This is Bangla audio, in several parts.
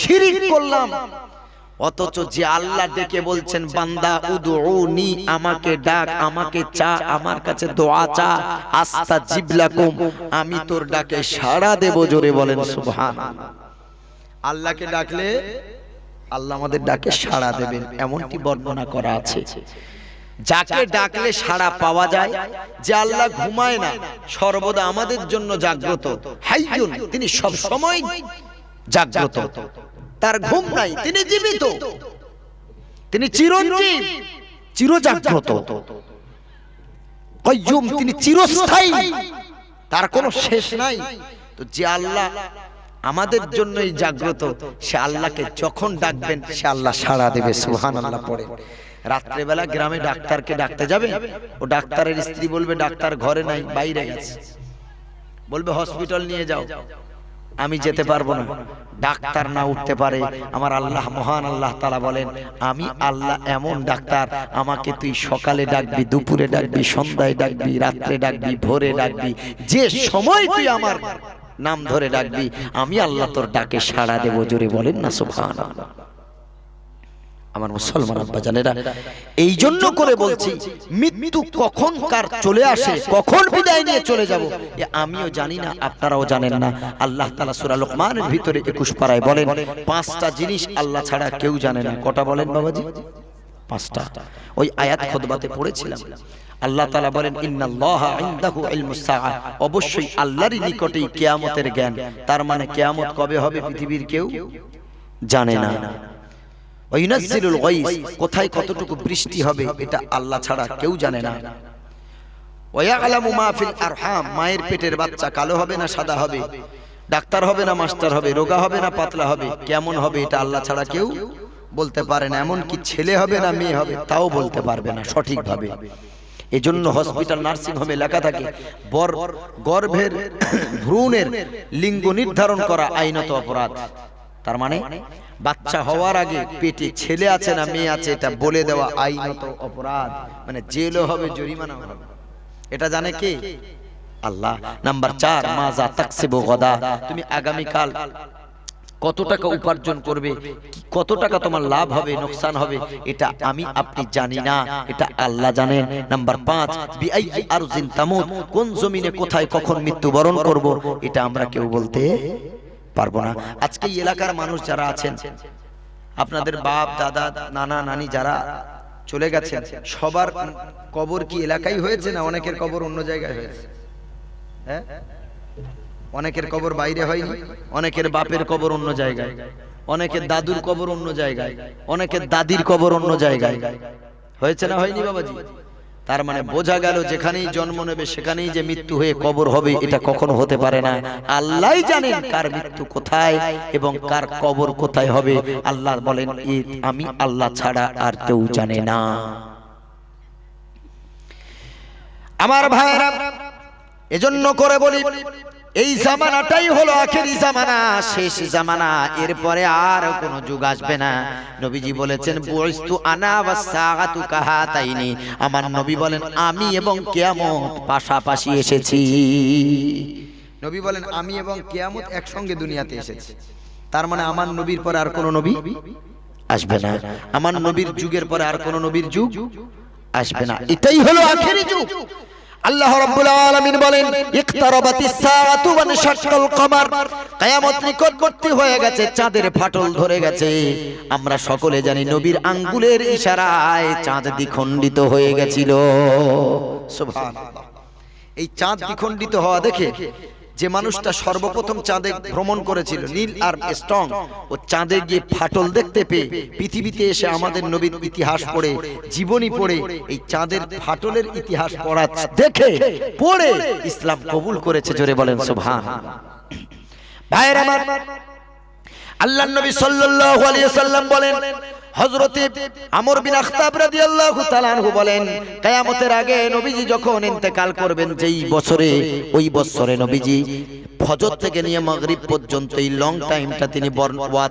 শিরিক করলাম। অথচ যে আল্লাহ ডেকে বলছেন বান্দা উদউনি আমাকে ডাক আমাকে চা আমার কাছে দোয়া চা আস্তা জিবলাকুম আমি তোর ডাকে সাড়া দেব জোরে বলেন সুবহানাল্লাহ। আল্লাহকে ডাকলে আল্লাহ আমাদের ডাকে সাড়া দেবেন এমনটি বর্ণনা করা আছে। যাকে ডাকলে সাড়া পাওয়া যায় যে আল্লাহ ঘুমায় না সর্বদা আমাদের জন্য জাগ্রত। হাইয়ুন তিনি সব সময় জাগ্রত। তার ঘুম নাই তিনি জীবিত। তিনি চিরঞ্জীব চিরজাগ্রত। কয়্যুম তিনি চিরস্থায়ী। তার কোনো শেষ নাই। তো যে আল্লাহ আমাদের জন্যই জাগ্রত সে আল্লাহকে যখন ডাকবেন সে আল্লাহ সাড়া দেবে সুহান আল্লাহ পড়ে। রাত্রেবেলা গ্রামে ডাক্তারকে ডাকতে যাবে ও ডাক্তারের স্ত্রী বলবে ডাক্তার ঘরে নাই বাইরে গেছে। বলবে হসপিটাল নিয়ে যাও। আমি যেতে পারব না। ডাক্তার না উঠতে পারে। আমার আল্লাহ মহান আল্লাহ তালা বলেন আমি আল্লাহ এমন ডাক্তার আমাকে তুই সকালে ডাকবি দুপুরে ডাকবি সন্ধ্যায় ডাকবি রাত্রে ডাকবি ভোরে ডাকবি যে সময় তুই আমার নাম ধরে ডাকবি আমি আল্লাহ তোর ডাকে সাড়া দেবো জোরে বলেন না সুবহান আমার মুসলমান আব্বা জানেরা এই জন্য করে বলছি মৃত্যু কখন কার চলে আসে কখন বিদায় নিয়ে চলে যাব? এ আমিও জানি না আপনারাও জানেন না। আল্লাহ তাআলা সূরা লোকমানের ভিতরে 21 পারায় বলেন পাঁচটা জিনিস আল্লাহ ছাড়া কেউ জানে না। কটা বলেন বাবাজি? পাঁচটা। ওই আয়াত খুতবাতে পড়েছিলাম। আল্লাহ তাআলা বলেন ইন্নাল্লাহা ইনদাহু ইলমুস সাআ অবশ্যই আল্লাহরই নিকটেই কিয়ামতের জ্ঞান। তার মানে কিয়ামত কবে হবে পৃথিবীর কেউ জানে না। ওয়াইনাজ্জিলুল গাইস কোথায় কতটুকু বৃষ্টি হবে এটা আল্লাহ ছাড়া কেউ জানে না। ওয়ায়ালামু মা ফিল আরহাম মায়ের পেটের বাচ্চা কালো হবে না সাদা হবে ডাক্তার হবে না মাস্টার হবে রোগা হবে না পাতলা হবে কেমন হবে এটা আল্লাহ ছাড়া কেউ বলতে পারে না এমন কি ছেলে হবে না মেয়ে হবে তাও বলতে পারবে না সঠিকভাবে। এজন্য হসপিটাল নার্সিং হোমে লেখা থাকে বর গর্ভের ভ্রূণের লিঙ্গ নির্ধারণ করা আইনত অপরাধ। তার মানে বাচ্চা হওয়ার আগে পেটে ছেলে আছে না মেয়ে আছে এটা বলে দেওয়া আইনত অপরাধ। মানে জেলও হবে জরিমানা হবে। এটা জানে কে? আল্লাহ। নাম্বার চার মাজা তাকসিবু গদা। তুমি আগামীকাল কত টাকা উপার্জন করবে? কত টাকা তোমার লাভ হবে? নোকসান হবে? এটা আমি আপনি জানি না। এটা আল্লাহ জানেন। নাম্বার পাঁচ বিআইয়ি আরজিন তামুত কোন জমিনে কোথায় কখন মৃত্যুবরণ করব? এটা আমরা কেউ বলতে পারব না। আজকে এলাকার মানুষ যারা আছেন আপনাদের বাপ দাদা নানা নানি যারা চলে গেছেন সবার কবর কি এলাকায় হয়েছে না অনেকের কবর অন্য জায়গায় হয়েছে? হ্যাঁ? অনেকের কবর বাইরে হয়নি অনেকের বাপের কবর অন্য জায়গায় অনেকের দাদুর কবর অন্য জায়গায় অনেকের দাদির কবর অন্য জায়গায়। হয়েছে না হয়নি বাবাজি? তার মানে বোঝা গেল যেখানেই জন্ম নেবে সেখানেই যে মৃত্যু হয়ে কবর হবে এটা কখনো হতে পারে না। আল্লাহ জানেন কার মৃত্যু কোথায় এবং কার কবর কোথায় হবে। আল্লাহ বলেন ঈদ আমি আল্লাহ ছাড়া আর কেউ জানে না। আমার ভাইরা এজন্য করে বলি এই জামানাটাই হলো আখেরি জামানা শেষ জামানা। এরপরে আর কোনো যুগ আসবে না। নবীজি বলেছেন বুইস্তু আনা ওয়াসাআতু কাহাতাইনি। আমার নবী বলেন আমি এবং কিয়ামত পাশাপাশি এসেছি। নবী বলেন আমি এবং কিয়ামত একসঙ্গে দুনিয়াতে এসেছি। তার মানে আমার নবীর পরে আর কোনো নবী আসবে না। আমার নবীর যুগের পরে আর কোনো নবীর যুগ আসবে না। এটাই হলো আখেরি যুগ। আল্লাহ রাব্বুল আলামিন বলেন ইকতারাবাতিস সাআতু ওয়া শাক্কাল কমার। কিয়ামত নিকটবর্তী হয়ে গেছে, চাঁদের ফাটল ধরে গেছে। আমরা সকলে জানি নবীর আঙ্গুলের ইশারায় চাঁদ দ্বিখণ্ডিত হয়ে গেছিল। সুবহানাল্লাহ। এই চাঁদ দ্বিখণ্ডিত হওয়া দেখে যে মানুষটা সর্বপ্রথম চাঁদে ভ্রমণ করেছিল নীল আর স্ট্রং। ও চাঁদে গিয়ে ফাটল দেখতে পেয়ে পৃথিবীতে এসে আমাদের নবীর ইতিহাস পড়ে জীবনী পড়ে এই চাঁদের ফাটলের ইতিহাস পড়া দেখে পড়ে ইসলাম কবুল করেছে জোরে বলেন সুবহান। ভাইয়ের আমার আল্লাহ নবী সাল্লাল্লাহু আলাইহি সাল্লাম বলেন কিয়ামতের আগে তিনি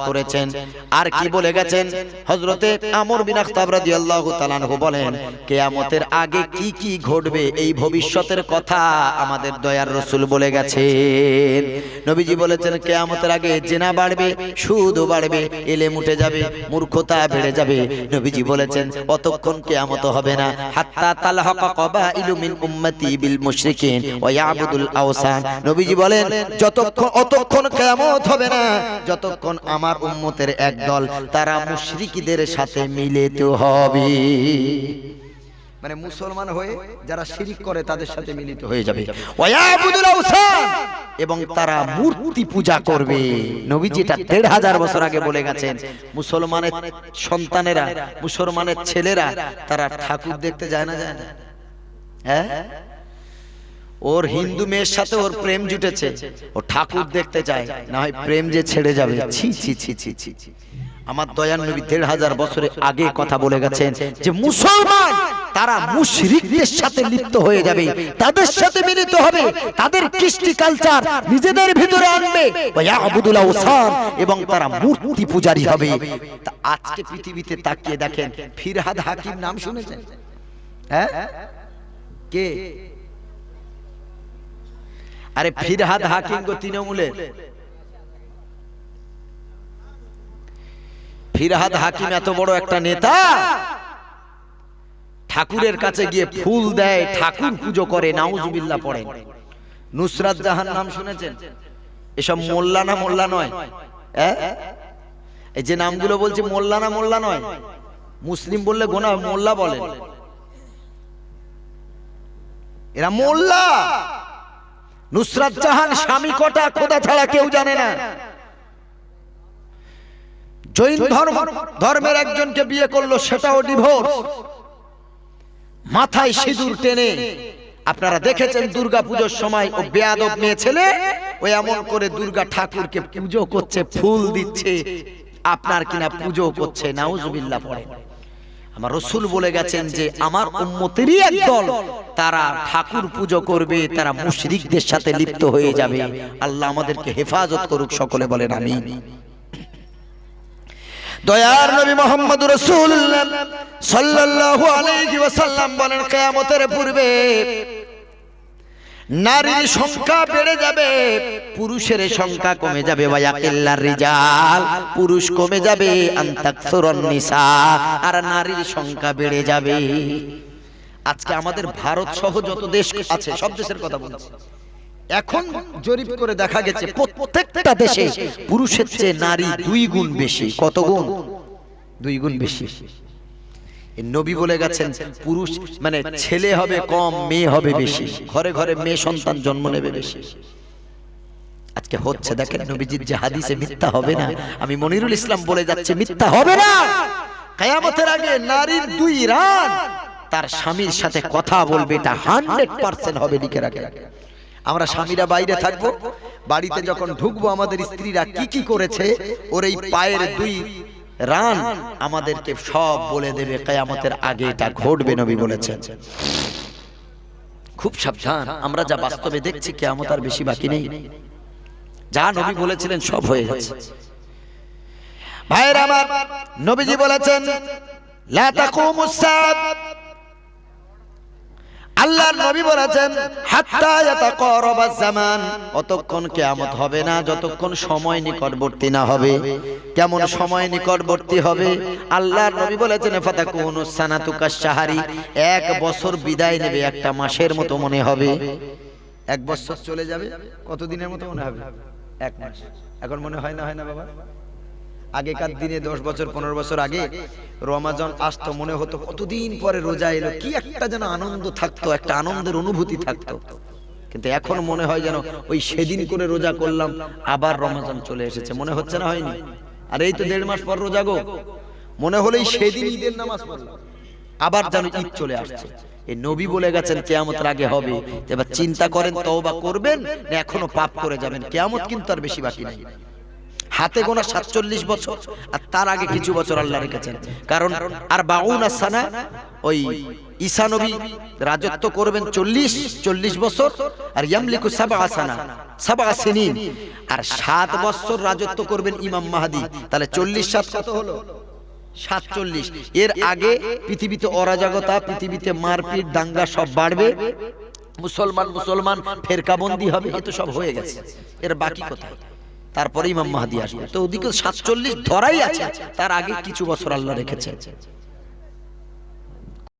করেছেন। আর কি বলে গেছেন? হযরতে আমর বলেন আগে কি কি ঘটবে এই ভবিষ্যতের কথা আমাদের দয়ার রসুল বলে গেছেন। নবীজি বলেছেন, কিয়ামতের আগে জেনা বাড়বে, সুদও বাড়বে এলে মুটে যাবে, মূর্খতা বেড়ে যাবে। নবীজি বলেছেন, অতক্ষণ কিয়ামত হবে না। হাত্তা তালহাকা কবাইলু মিন উম্মতি বিল মুশরিকিন ওয়া ইয়াবুদুল আওসান। নবীজি বলেন, যতক্ষণ অতক্ষণ কেয়ামত হবে না। যতক্ষণ আমার উম্মতের এক দল তারা মুশরিকীদের সাথে মিলিত হবে। মানে মুসলমান হয়ে যারা শিরিক করে তাদের সাথে মিলিত হয়ে যাবে। এবং তারা মূর্তি পূজা করবে। নবীজি এটা দেড় হাজার বছর আগে বলে গেছেন মুসলমানের সন্তানেরা মুসলমানের ছেলেরা তারা ঠাকুর দেখতে যায় না যায় না। হ্যাঁ? ওর হিন্দু মেয়ের সাথে ওর প্রেম জুটেছে। ও ঠাকুর দেখতে চায়। না হয় প্রেম যে ছেড়ে যাবে। ছি ছি ছি ছি ছি ছি। আমার দয়ান নবী দেড় হাজার বছরের আগে কথা বলে গেছেন যে মুসলমান, তারা মুশরিকদের সাথে লিপ্ত হয়ে যাবে, তাদের সাথে মিলিত হবে, তাদের কৃষ্টি কালচার নিজেদের ভিতরে আনবে। এবং তারা মূর্তি পূজারী হবে। আজকে পৃথিবীতে তাকিয়ে দেখেন, ফিরহাদ হাকিম নাম শুনেছেন? হ্যাঁ? কে? আরে ফিরহাদ হাকিম গো তৃণমূলের। ফিরহাদ হাকিম এত বড় একটা নেতা? ঠাকুরের কাছে গিয়ে ফুল দেয়, ঠাকুর পুজো করে, নাউজুবিল্লাহ পড়েন। নুসরাত জাহান নাম শুনেছেন? এসব মোল্লা না মোল্লা নয়? হ্যাঁ? এই যে নামগুলো বলছি, মোল্লা না মোল্লা নয়? মুসলিম বললে গোনা, মোল্লা বলেন। এরা মোল্লা! নুসরাত জাহান স্বামী কটা খোদা ছাড়া কেউ জানে না। জৈন ধর্ম ধর্মের একজনকে বিয়ে করল সেটাও ডিভোর্স মাথায় সিঁদুর টেনে আপনারা দেখেছেন দুর্গা পুজোর সময় ও বেয়াদব মেয়ে ছেলে ও এমন করে দুর্গা ঠাকুরকে পুজো করছে ফুল দিচ্ছে আপনার কিনা পুজো করছে নাউজুবিল্লাহ পড়ে। আমার রসুল বলে গেছেন যে আমার উম্মতেরই একদল তারা ঠাকুর পুজো করবে তারা মুশরিকদের সাথে লিপ্ত হয়ে যাবে। আল্লাহ আমাদেরকে হেফাজত করুক সকলে বলেন আমি দয়ার নবী মোহাম্মদ রাসূলুল্লাহ সাল্লাল্লাহু আলাইহি ওয়াসাল্লাম বলেন, কিয়ামতের পূর্বে নারীর সংখ্যা বেড়ে যাবে, পুরুষের সংখ্যা কমে যাবে রিজাল, পুরুষ কমে যাবে আর নারীর সংখ্যা বেড়ে যাবে। আজকে আমাদের ভারত সহ যত দেশ আছে, সব দেশের কথা বলছি। এখন জরিপ করে দেখা গেছে প্রত্যেকটা দেশে পুরুষের চেয়ে নারী দুই গুণ বেশি। কত গুণ? দুই গুণ বেশি। নবী বলে গেছেন পুরুষ মানে ছেলে হবে কম মেয়ে হবে বেশি। ঘরে ঘরে মেয়ে সন্তান জন্ম নেবে বেশি। আজকে হচ্ছে দেখেন নবীজির যে হাদিসে মিথ্যা হবে না। আমি মনিরুল ইসলাম বলে যাচ্ছে মিথ্যা হবে না। কায়ামতের আগে নারীর দুই রান। তার স্বামীর সাথে কথা বলবে এটা হান্ড্রেড পার্সেন্ট হবে লিখে রাখে। আমরা স্বামীরা বাইরে থাকব? বাড়িতে যখন ঢুকবো আমাদের স্ত্রীরা কি কি করেছে? ওর এই পায়ের দুই রান আমাদেরকে সব বলে দেবে কেয়ামতের আগে এটা ঘটবে নবী বলেছেন। খুব সাবধান আমরা যা বাস্তবে দেখছি কেয়ামত আর বেশি বাকি নেই। যা নবী বলেছিলেন সব হয়ে গেছে। ভাইয়ের আমার নবীজি বলেছেন লা তাকুমুস সাআত আল্লাহর নবী বলেছেন হাত্তা ইয়াতাকারাবাজ জামান অতক্ষণ কিয়ামত হবে না যতক্ষণ সময় নিকটবর্তী না হবে কেমন সময় নিকটবর্তী হবে আল্লাহর নবী বলেছেন ফাতাকুনু সানাতু কাশাহারি এক বছর বিদায় নেবে একটা মাসের মতো মনে হবে। এক বছর চলে যাবে কতদিনের মতো মনে হবে? এক মাস। এখন মনে হয় না হয় না বাবা? আগেকার দিনে দশ বছর পনেরো বছর আগে রমাজন আসতো মনে হতো কতদিন পরে রোজা এলো? কি একটা যেন আনন্দ থাকতো একটা আনন্দের অনুভূতি থাকতো। কিন্তু এখন মনে হয় যেন ওই সেদিন করে রোজা করলাম আবার রমাজান চলে এসেছে। মনে হচ্ছে না হয়নি? আর এই তো দেড় মাস পর রোজা গো। মনে হলেই সেদিন ঈদের নামাজ পড়লাম। আবার যেন ঈদ চলে আসছে। এই নবী বলে গেছেন কেয়ামতের আগে হবে। এবার চিন্তা করেন তওবা করবেন না এখনও পাপ করে যাবেন। কেয়ামত কিন্তু আর বেশি বাকি নাই হাতে গোনা সাতচল্লিশ বছর আর তার আগে কিছু বছর আল্লাহ রেখেছেন কারণ আর বাউন আসানা ওই ঈসা নবী রাজত্ব করবেন চল্লিশ চল্লিশ বছর আর ইয়ামলিকু সাবা আসানা সাবা সিনিন। আর সাত বছর রাজত্ব করবেন ইমাম মাহাদি। তাহলে চল্লিশ সাত কত হলো? সাতচল্লিশ। এর আগে পৃথিবীতে অরাজকতা পৃথিবীতে মারপিট দাঙ্গা সব বাড়বে। মুসলমান মুসলমান ফেরকাবন্দি হবে এ তো সব হয়ে গেছে। এর বাকি কোথায়? তারপরে ইমাম মাহাদি আসবে তো ওদিকে সাতচল্লিশ ধরাই আছে। তার আগে কিছু বছর আল্লাহ রেখেছে